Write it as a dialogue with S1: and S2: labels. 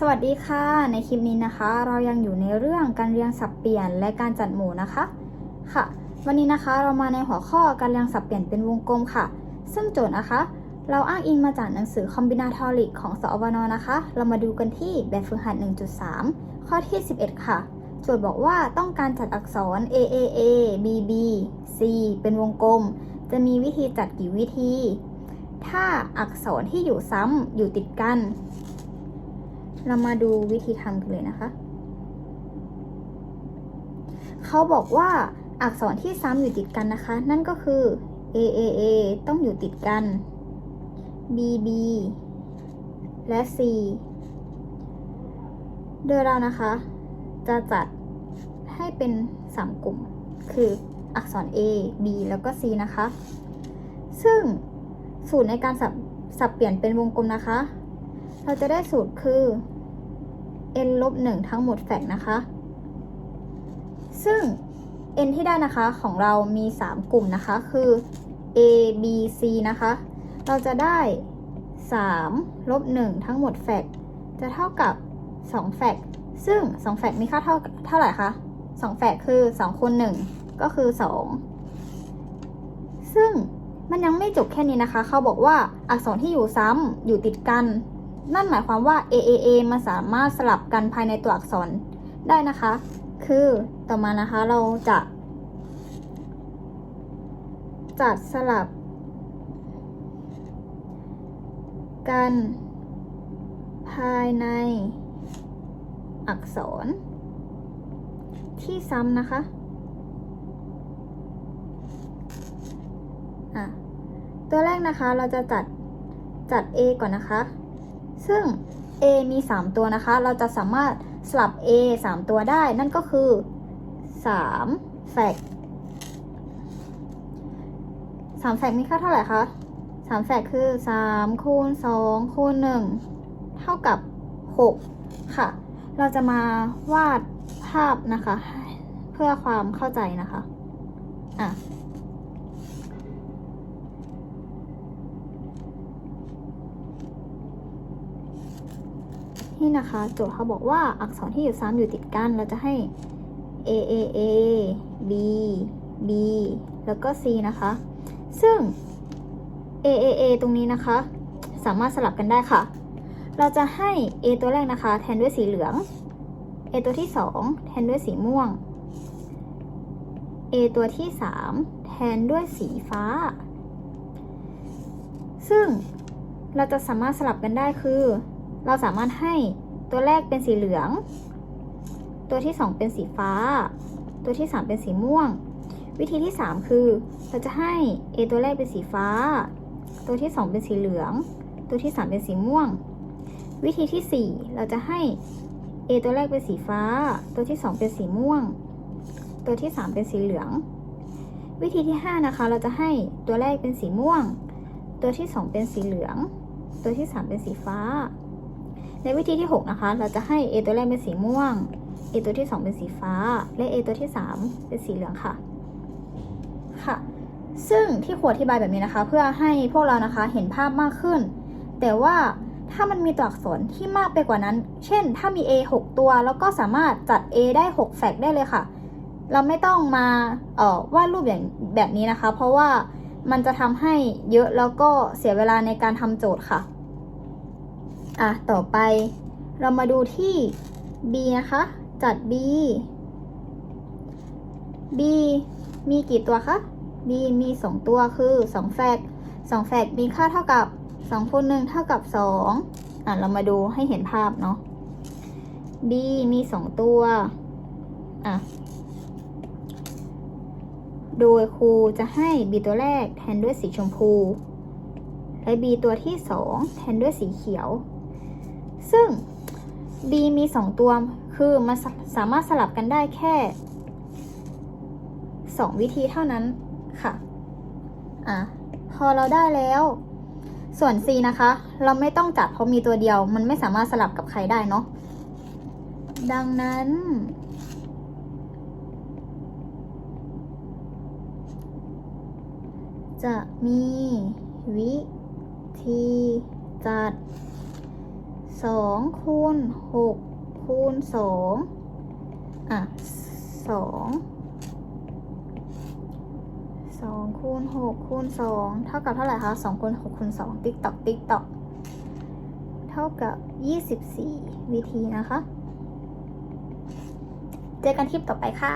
S1: สวัสดีค่ะ ในคลิปนี้นะคะ เรายังอยู่ในเรื่องการเรียงสับเปลี่ยนและการจัดหมู่นะคะค่ะ วันนี้นะคะเรามาในหัวข้อการเรียงสับเปลี่ยนเป็นวงกลมค่ะ ซึ่งโจทย์นะคะ เราอ้างอิงมาจากหนังสือ Combinatoric ของสอวนนะคะ เรามาดูกันที่แบบฝึกหัด 1.3 ข้อที่ 11 ค่ะ โจทย์บอกว่าต้องการจัดอักษร A A A B B C เป็นวงกลม จะมีวิธีจัดกี่วิธี ถ้าอักษรที่อยู่ซ้ำอยู่ติดกัน เรามาดูวิธีทำกันเลยนะคะ เขาบอกว่าอักษรที่ซ้ำอยู่ติดกันนะคะ นั่นก็คือ A A A ต้องอยู่ติดกัน B B และ C โดยเรานะคะ จะจัดให้เป็น 3 กลุ่ม คืออักษร A B แล้วก็ C นะคะ ซึ่งสูตรในการสับสับเปลี่ยนเป็นวงกลมนะคะ เราจะได้สูตรคือ n ลบ1ทั้งหมดแฟกนะคะ ซึ่ง n ที่ได้นะคะของเรามี 3 กลุ่มนะคะ คือ a b c นะคะ เราจะได้ 3 ลบ 1 ทั้งหมดแฟกจะเท่ากับ 2 แฟกซึ่ง 2 แฟกมีค่าเท่าเท่าไหร่คะ 2 แฟกคือ 2คูณ1ก็คือ 2 ซึ่งมันยังไม่จบแค่นี้นะคะ เขาบอกว่าอักษรที่อยู่ซ้ำอยู่ติดกัน นั่นหมายความว่า A A A มันสามารถสลับกันภายในตัวอักษรได้นะคะ คือต่อมานะคะเราจะ จัดสลับ กัน ภายในอักษร ที่ซ้ำนะคะอะตัวแรกนะคะเราจะจัดจัด A ก่อนนะคะ ซึ่ง A มี 3 ตัวนะคะ เราจะสามารถสลับ A 3 ตัวได้ นั่นก็คือ3แฟก3แฟกมีค่าเท่าไหร่คะ3แฟกคือ3คูณ2คูณ1เท่ากับ6ค่ะ เราจะมาวาดภาพนะคะ เพื่อความเข้าใจนะคะ อะ นี่นะคะ โจทย์เขาบอกว่าอักษรที่อยู่ซ้ำอยู่ติดกัน เราจะให้ A A A B B แล้วก็ C นะคะ ซึ่ง A A A ตรงนี้นะคะ สามารถสลับกันได้ค่ะ เราจะให้ A ตัวแรกนะคะ แทนด้วยสีเหลือง A ตัวที่ 2 แทนด้วยสีม่วง A ตัวที่ 3 แทนด้วยสีฟ้า ซึ่งเราจะสามารถสลับกันได้คือ เราสามารถให้ตัวแรกเป็นสีเหลือง ตัวที่ 2 เป็นสีฟ้า ตัวที่ 3 เป็นสีม่วง วิธีที่ 3 คือ เราจะให้ A ตัวแรกเป็นสีฟ้า ตัวที่ 2 เป็นสีเหลือง ตัวที่ 3 เป็นสีม่วง วิธีที่ 4 เราจะให้ A ตัวแรกเป็นสีฟ้า ตัวที่ 2 เป็นสีม่วง ตัวที่ 3 เป็นสีเหลือง วิธีที่ 5 นะคะ เราจะให้ตัวแรกเป็นสีม่วง ตัวที่ 2 เป็นสีเหลือง ตัวที่ 3 เป็นสีฟ้า ในวิธีที่ 6 นะคะ เราจะให้ A ตัวแรกเป็นสีม่วง A ตัวที่ 2 เป็นสีฟ้า และ A ตัวที่ 3 เป็นสีเหลืองค่ะ ค่ะ ซึ่งที่ขวดอธิบายแบบนี้นะคะ เพื่อให้พวกเรานะคะเห็นภาพมากขึ้น แต่ว่าถ้ามันมีตัวอักษรที่มากไปกว่านั้น เช่น ถ้ามี A 6 ตัว แล้วก็สามารถจัด A ได้6แฟกได้เลยค่ะ เราไม่ต้องมาเอ่อวาดรูปอย่างแบบนี้นะคะ เพราะว่ามันจะทำให้เยอะแล้วก็เสียเวลาในการทำโจทย์ค่ะ อะ ต่อไปเรามาดูที่ B นะคะ จัด B B มีกี่ตัวคะ B มี 2 ตัวคือ2แฟก2แฟกมีค่าเท่ากับ2คูณ1เท่ากับ 2 อะ เรามาดูให้เห็นภาพเนาะ B มี 2 ตัว อะ โดยครูจะให้ B ตัวแรกแทนด้วยสีชมพู และ B ตัวที่ 2 แทนด้วยสีเขียว ซึ่ง B มี 2 ตัว คือมันสสามารถสลับกันได้แค่ 2 วิธีเท่านั้นค่ะ อะ พอเราได้แล้ว ส่วน C นะคะ เราไม่ต้องจัดเพราะมีตัวเดียว มันไม่สามารถสลับกับใครได้เนาะ ดังนั้น จะมีวิธีจัด สองคูณหกคูณสองอะสองสองคูณหกคูณสองเท่ากับเท่าไหร่คะสองคูณหกคูณสองติ๊กตอกติ๊กตอกเท่ากับยี่สิบสี่วิธีนะคะ เจอกันคลิปต่อไปค่ะ